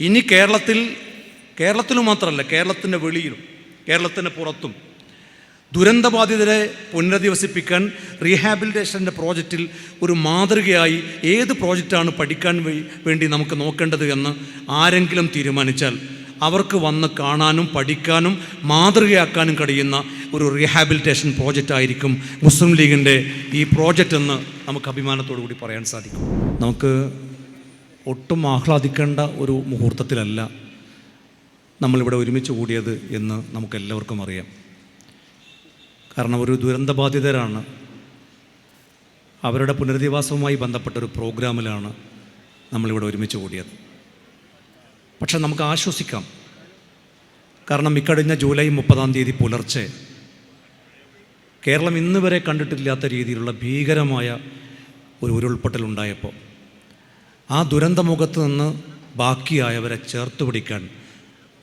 ഇനി കേരളത്തിൽ കേരളത്തിലും മാത്രമല്ല കേരളത്തിന്റെ വെളിയിലും കേരളത്തിന്റെ പുറത്തും ദുരന്തബാധിതരെ പുനരധിവസിപ്പിക്കാൻ റീഹാബിലിറ്റേഷന്റെ പ്രോജക്റ്റിൽ ഒരു മാതൃകയായി ഏത് പ്രോജക്റ്റാണ് പഠിക്കാൻ വേണ്ടി നമുക്ക് നോക്കേണ്ടത് എന്ന് ആരെങ്കിലും തീരുമാനിച്ചാൽ അവർക്ക് വന്ന് കാണാനും പഠിക്കാനും മാതൃകയാക്കാനും കഴിയുന്ന ഒരു റീഹാബിലിറ്റേഷൻ പ്രോജക്റ്റ് ആയിരിക്കും മുസ്ലിം ലീഗിന്റെ ഈ പ്രോജക്റ്റ് എന്ന് നമുക്ക് അഭിമാനത്തോടു കൂടി പറയാൻ സാധിക്കും. നമുക്ക് ഒട്ടും ആഹ്ലാദിക്കേണ്ട ഒരു മുഹൂർത്തത്തിലല്ല നമ്മളിവിടെ ഒരുമിച്ച് കൂടിയത് എന്ന് നമുക്കെല്ലാവർക്കും അറിയാം. കാരണം ഒരു ദുരന്തബാധിതരാണ്. അവരുടെ പുനരധിവാസവുമായി ബന്ധപ്പെട്ട ഒരു പ്രോഗ്രാമിലാണ് നമ്മളിവിടെ ഒരുമിച്ച് കൂടിയത്. പക്ഷെ നമുക്ക് ആശ്വസിക്കാം. കാരണം ഇക്കഴിഞ്ഞ ജൂലൈ മുപ്പതാം തീയതി പുലർച്ചെ കേരളം ഇന്നുവരെ കണ്ടിട്ടില്ലാത്ത രീതിയിലുള്ള ഭീകരമായ ഒരു ഉരുൾപൊട്ടലുണ്ടായപ്പോൾ ആ ദുരന്തമുഖത്ത് നിന്ന് ബാക്കിയായവരെ ചേർത്ത് പിടിക്കാൻ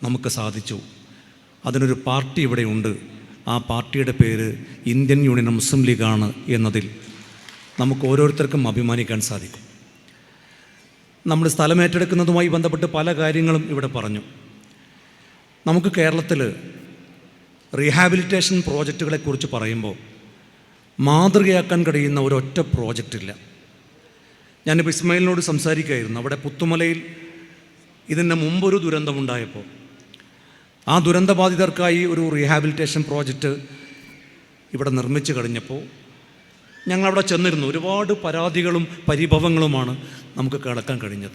നമുക്ക് സാധിച്ചു. അതിനൊരു പാർട്ടി ഇവിടെയുണ്ട് ആ പാർട്ടിയുടെ പേര് ഇന്ത്യൻ യൂണിയൻ മുസ്ലിം ലീഗാണ് എന്നതിൽ നമുക്ക് ഓരോരുത്തർക്കും അഭിമാനിക്കാൻ സാധിക്കും. നമ്മൾ സ്ഥലമേറ്റെടുക്കുന്നതുമായി ബന്ധപ്പെട്ട് പല കാര്യങ്ങളും ഇവിടെ പറഞ്ഞു. നമുക്ക് കേരളത്തിൽ റീഹാബിലിറ്റേഷൻ പ്രോജക്റ്റുകളെക്കുറിച്ച് പറയുമ്പോൾ മാതൃകയാക്കാൻ കഴിയുന്ന ഒരൊറ്റ പ്രോജക്റ്റില്ല. ഞാനിപ്പോൾ ഇസ്മായിലിനോട് സംസാരിക്കുകയായിരുന്നു. അവിടെ പുത്തുമലയിൽ ഇതിന് മുമ്പൊരു ദുരന്തമുണ്ടായപ്പോൾ ആ ദുരന്തബാധിതർക്കായി ഒരു റീഹാബിലിറ്റേഷൻ പ്രോജക്റ്റ് ഇവിടെ നിർമ്മിച്ചു കഴിഞ്ഞപ്പോൾ ഞങ്ങളവിടെ ചെന്നിരുന്നു. ഒരുപാട് പരാതികളും പരിഭവങ്ങളുമാണ് നമുക്ക് കേൾക്കാൻ കഴിഞ്ഞത്.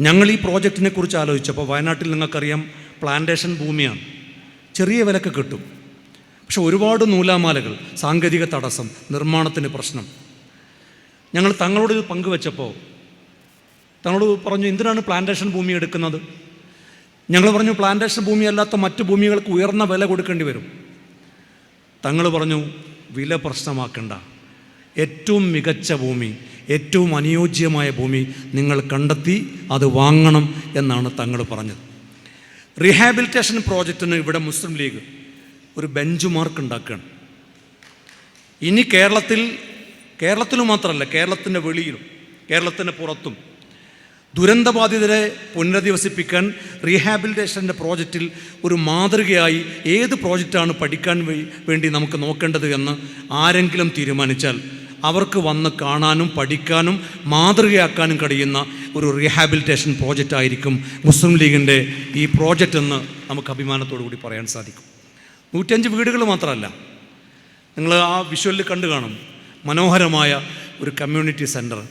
ഞങ്ങൾ ഈ പ്രോജക്റ്റിനെ കുറിച്ച് ആലോചിച്ചപ്പോൾ വയനാട്ടിൽ നിങ്ങൾക്കറിയാം പ്ലാന്റേഷൻ ഭൂമിയാണ്. ചെറിയ വിലക്ക് കിട്ടും. പക്ഷെ ഒരുപാട് നൂലാമാലകൾ സാങ്കേതിക തടസ്സം നിർമ്മാണത്തിന് പ്രശ്നം. ഞങ്ങൾ തങ്ങളോട് ഇത് പങ്കുവെച്ചപ്പോൾ തങ്ങളോട് പറഞ്ഞു എന്തിനാണ് പ്ലാന്റേഷൻ ഭൂമി എടുക്കുന്നത്? ഞങ്ങൾ പറഞ്ഞു പ്ലാന്റേഷൻ ഭൂമി അല്ലാത്ത മറ്റു ഭൂമികൾക്ക് ഉയർന്ന വില കൊടുക്കേണ്ടി വരും. തങ്ങൾ പറഞ്ഞു വില പ്രശ്നമാക്കണ്ട. ഏറ്റവും മികച്ച ഭൂമി ഏറ്റവും അനുയോജ്യമായ ഭൂമി നിങ്ങൾ കണ്ടെത്തി അത് വാങ്ങണം എന്നാണ് തങ്ങൾ പറഞ്ഞത്. റീഹാബിലിറ്റേഷൻ പ്രോജക്റ്റിന് ഇവിടെ മുസ്ലിം ലീഗ് ഒരു ബെഞ്ച് മാർക്ക് ഉണ്ടാക്കുകയാണ്. ഇനി കേരളത്തിൽ കേരളത്തിലും മാത്രമല്ല കേരളത്തിന്റെ വെളിയിലും കേരളത്തിന്റെ പുറത്തും ദുരന്തബാധിതരെ പുനരധിവസിപ്പിക്കാൻ റീഹാബിലിറ്റേഷന്റെ പ്രോജക്റ്റിൽ ഒരു മാതൃകയായി ഏത് പ്രോജക്റ്റാണ് പഠിക്കാൻ വേണ്ടി നമുക്ക് നോക്കേണ്ടത് എന്ന് ആരെങ്കിലും തീരുമാനിച്ചാൽ അവർക്ക് വന്ന് കാണാനും പഠിക്കാനും മാതൃകയാക്കാനും കഴിയുന്ന ഒരു റീഹാബിലിറ്റേഷൻ പ്രോജക്റ്റ് ആയിരിക്കും മുസ്ലിം ലീഗിന്റെ ഈ പ്രോജക്റ്റ് എന്ന് നമുക്ക് അഭിമാനത്തോടു കൂടി പറയാൻ സാധിക്കും. നൂറ്റഞ്ച് വീടുകൾ മാത്രമല്ല നിങ്ങൾ ആ വിഷ്വലിൽ കണ്ടു കാണും. മനോഹരമായ ഒരു കമ്മ്യൂണിറ്റി സെന്റർ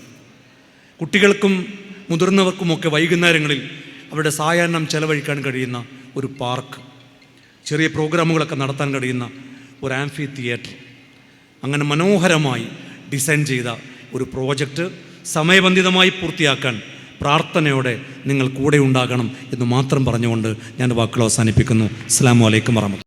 കുട്ടികൾക്കും മുതിർന്നവർക്കുമൊക്കെ വൈകുന്നേരങ്ങളിൽ അവരുടെ സായാഹ്നം ചെലവഴിക്കാൻ കഴിയുന്ന ഒരു പാർക്ക് ചെറിയ പ്രോഗ്രാമുകളൊക്കെ നടത്താൻ കഴിയുന്ന ഒരു ആംഫി തിയേറ്റർ അങ്ങനെ മനോഹരമായി ഡിസൈൻ ചെയ്ത ഒരു പ്രോജക്റ്റ് സമയബന്ധിതമായി പൂർത്തിയാക്കാൻ പ്രാർത്ഥനയോടെ നിങ്ങൾ കൂടെ ഉണ്ടാകണം എന്ന് മാത്രം പറഞ്ഞുകൊണ്ട് ഞാൻ വാക്കുകൾ അവസാനിപ്പിക്കുന്നു. അസ്സാം വലൈക്കും വറഹമത്ത്